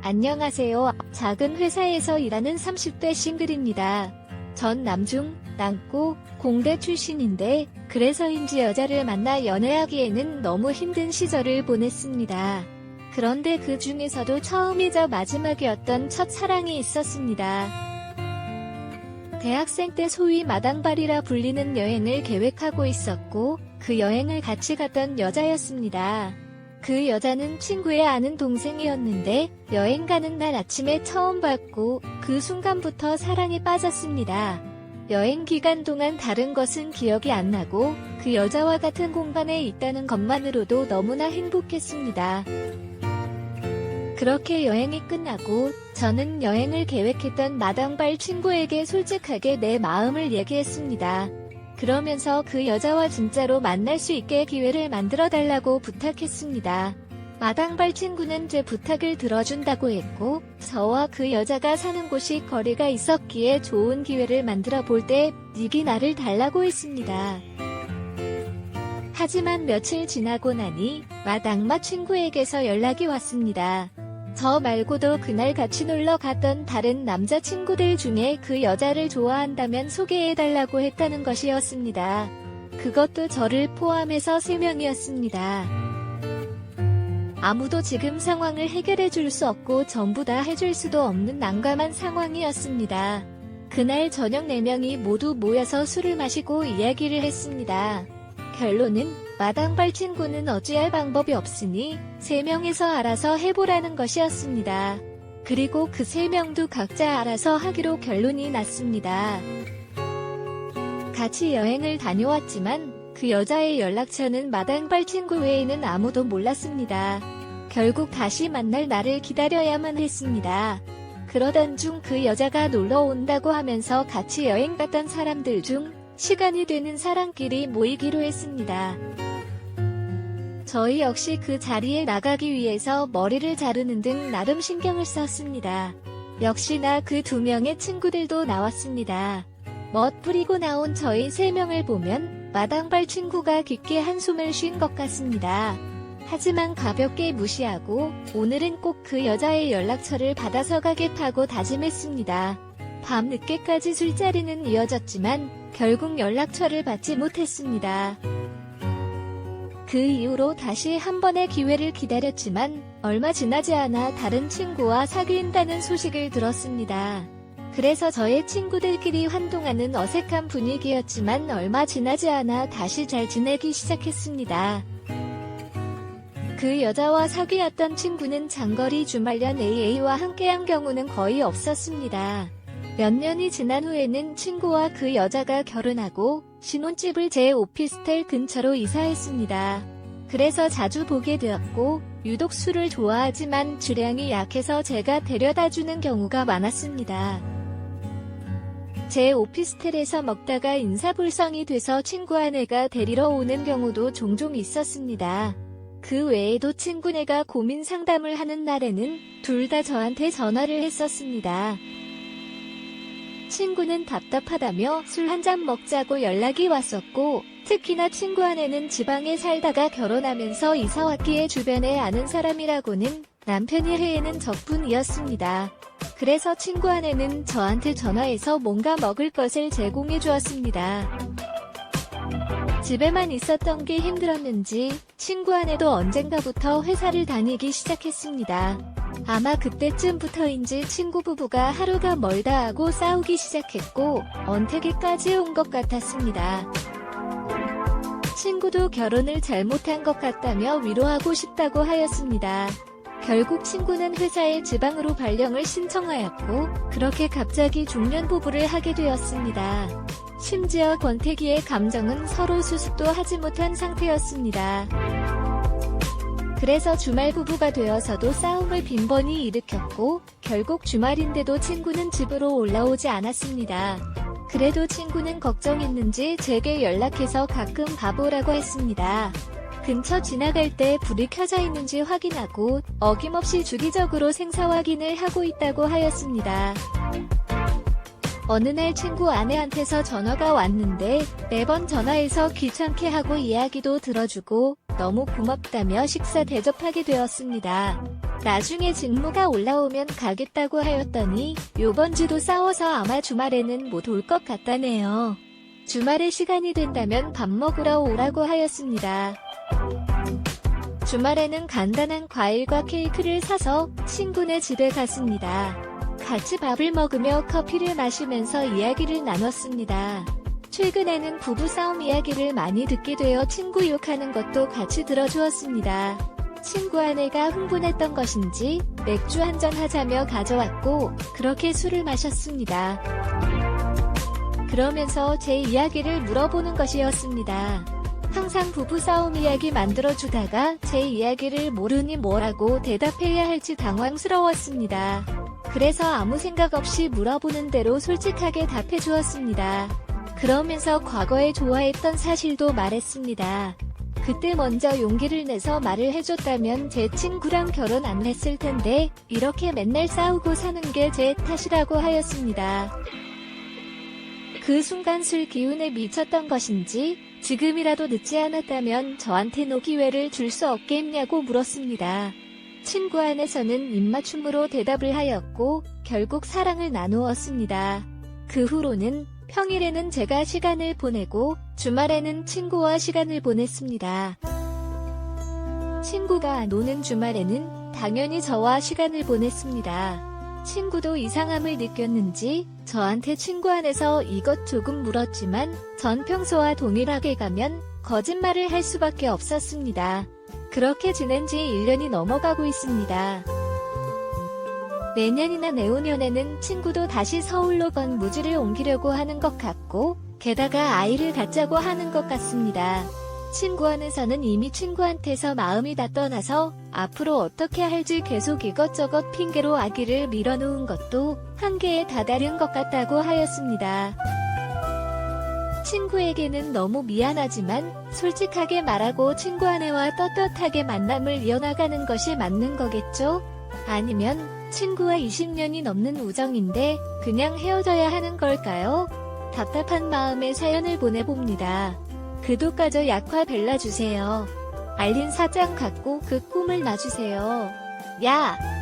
안녕하세요. 작은 회사에서 일하는 30대 싱글입니다. 전 남중, 남고, 공대 출신인데 그래서인지 여자를 만나 연애하기에는 너무 힘든 시절을 보냈습니다. 그런데 그 중에서도 처음이자 마지막이었던 첫 사랑이 있었습니다. 대학생 때 소위 마당발이라 불리는 여행을 계획하고 있었고 그 여행을 같이 갔던 여자였습니다. 그 여자는 친구의 아는 동생이었는데 여행 가는 날 아침에 처음 봤고 그 순간부터 사랑에 빠졌습니다. 여행 기간 동안 다른 것은 기억이 안 나고 그 여자와 같은 공간에 있다는 것만으로도 너무나 행복했습니다. 그렇게 여행이 끝나고 저는 여행을 계획했던 마당발 친구에게 솔직하게 내 마음을 얘기했습니다. 그러면서 그 여자와 진짜로 만날 수 있게 기회를 만들어 달라고 부탁했습니다. 마당발 친구는 제 부탁을 들어준다고 했고, 저와 그 여자가 사는 곳이 거리가 있었기에 좋은 기회를 만들어 볼 때, 니기 나를 달라고 했습니다. 하지만 며칠 지나고 나니, 마당마 친구에게서 연락이 왔습니다. 저 말고도 그날 같이 놀러 갔던 다른 남자 친구들 중에 그 여자를 좋아한다면 소개해달라고 했다는 것이었습니다. 그것도 저를 포함해서 3명이었습니다. 아무도 지금 상황을 해결해 줄 수 없고 전부 다 해줄 수도 없는 난감한 상황이었습니다. 그날 저녁 4명이 모두 모여서 술을 마시고 이야기를 했습니다. 결론은 마당발 친구는 어찌할 방법이 없으니 세 명에서 알아서 해보라는 것이었습니다. 그리고 그 세 명도 각자 알아서 하기로 결론이 났습니다. 같이 여행을 다녀왔지만 그 여자의 연락처는 마당발 친구 외에는 아무도 몰랐습니다. 결국 다시 만날 날을 기다려야만 했습니다. 그러던 중 그 여자가 놀러 온다고 하면서 같이 여행 갔던 사람들 중 시간이 되는 사람끼리 모이기로 했습니다. 저희 역시 그 자리에 나가기 위해서 머리를 자르는 등 나름 신경을 썼습니다. 역시나 그 두 명의 친구들도 나왔습니다. 멋 부리고 나온 저희 세 명을 보면 마당발 친구가 깊게 한숨을 쉰 것 같습니다. 하지만 가볍게 무시하고 오늘은 꼭 그 여자의 연락처를 받아서 가겠다고 다짐했습니다. 밤 늦게까지 술자리는 이어졌지만 결국 연락처를 받지 못했습니다. 그 이후로 다시 한 번의 기회를 기다렸지만 얼마 지나지 않아 다른 친구와 사귄다는 소식을 들었습니다. 그래서 저의 친구들끼리 한동안은 어색한 분위기였지만 얼마 지나지 않아 다시 잘 지내기 시작했습니다. 그 여자와 사귀었던 친구는 장거리 주말연 AA와 함께한 경우는 거의 없었습니다. 몇 년이 지난 후에는 친구와 그 여자가 결혼하고 신혼집을 제 오피스텔 근처로 이사했습니다. 그래서 자주 보게 되었고 유독 술을 좋아하지만 주량이 약해서 제가 데려다 주는 경우가 많았습니다. 제 오피스텔에서 먹다가 인사불성이 돼서 친구 아내가 데리러 오는 경우도 종종 있었습니다. 그 외에도 친구네가 고민 상담을 하는 날에는 둘 다 저한테 전화를 했었습니다. 친구는 답답하다며 술 한 잔 먹자고 연락이 왔었고, 특히나 친구 아내는 지방에 살다가 결혼하면서 이사 왔기에 주변에 아는 사람이라고는 남편이 해에는 적분이었습니다. 그래서 친구 아내는 저한테 전화해서 뭔가 먹을 것을 제공해 주었습니다. 집에만 있었던 게 힘들었는지 친구 아내도 언젠가부터 회사를 다니기 시작했습니다. 아마 그때쯤부터인지 친구 부부가 하루가 멀다 하고 싸우기 시작했고 언태기까지 온 것 같았습니다. 친구도 결혼을 잘못한 것 같다며 위로하고 싶다고 하였습니다. 결국 친구는 회사에 지방으로 발령을 신청하였고 그렇게 갑자기 중년 부부를 하게 되었습니다. 심지어 권태기의 감정은 서로 수습도 하지 못한 상태였습니다. 그래서 주말 부부가 되어서도 싸움을 빈번히 일으켰고 결국 주말인데도 친구는 집으로 올라오지 않았습니다. 그래도 친구는 걱정했는지 제게 연락해서 가끔 가보라고 했습니다. 근처 지나갈 때 불이 켜져 있는지 확인하고 어김없이 주기적으로 생사 확인을 하고 있다고 하였습니다. 어느 날 친구 아내한테서 전화가 왔는데 매번 전화해서 귀찮게 하고 이야기도 들어주고 너무 고맙다며 식사 대접하게 되었습니다. 나중에 직무가 올라오면 가겠다고 하였더니 요번 주도 싸워서 아마 주말에는 못 올 것 같다네요. 주말에 시간이 된다면 밥 먹으러 오라고 하였습니다. 주말에는 간단한 과일과 케이크를 사서 친구네 집에 갔습니다. 같이 밥을 먹으며 커피를 마시면서 이야기를 나눴습니다. 최근에는 부부싸움 이야기를 많이 듣게 되어 친구 욕하는 것도 같이 들어주었습니다. 친구 아내가 흥분했던 것인지 맥주 한 잔 하자며 가져왔고 그렇게 술을 마셨습니다. 그러면서 제 이야기를 물어보는 것이었습니다. 항상 부부싸움 이야기 만들어주다가 제 이야기를 모르니 뭐라고 대답해야 할지 당황스러웠습니다. 그래서 아무 생각 없이 물어보는 대로 솔직하게 답해 주었습니다. 그러면서 과거에 좋아했던 사실도 말했습니다. 그때 먼저 용기를 내서 말을 해줬다면 제 친구랑 결혼 안 했을 텐데 이렇게 맨날 싸우고 사는 게 제 탓이라고 하였습니다. 그 순간 술 기운에 미쳤던 것인지 지금이라도 늦지 않았다면 저한테 노 기회를 줄 수 없겠냐고 물었습니다. 친구 안에서는 입맞춤으로 대답을 하였고 결국 사랑을 나누었습니다. 그 후로는 평일에는 제가 시간을 보내고 주말에는 친구와 시간을 보냈습니다. 친구가 노는 주말에는 당연히 저와 시간을 보냈습니다. 친구도 이상함을 느꼈는지 저한테 친구 안에서 이것 조금 물었지만 전 평소와 동일하게 가면 거짓말을 할 수밖에 없었습니다. 그렇게 지낸 지 1년이 넘어가고 있습니다. 내년이나 내후년에는 친구도 다시 서울로 건 무지를 옮기려고 하는 것 같고, 게다가 아이를 갖자고 하는 것 같습니다. 친구 안에서는 이미 친구한테서 마음이 다 떠나서 앞으로 어떻게 할지 계속 이것저것 핑계로 아기를 밀어놓은 것도 한계에 다다른 것 같다고 하였습니다. 친구에게는 너무 미안하지만 솔직하게 말하고 친구 아내와 떳떳하게 만남을 이어나가는 것이 맞는 거겠죠? 아니면 친구와 20년이 넘는 우정인데 그냥 헤어져야 하는 걸까요? 답답한 마음에 사연을 보내봅니다. 그도까저 약화 발라주세요. 알린 사장 갖고 그 꿈을 놔주세요. 야!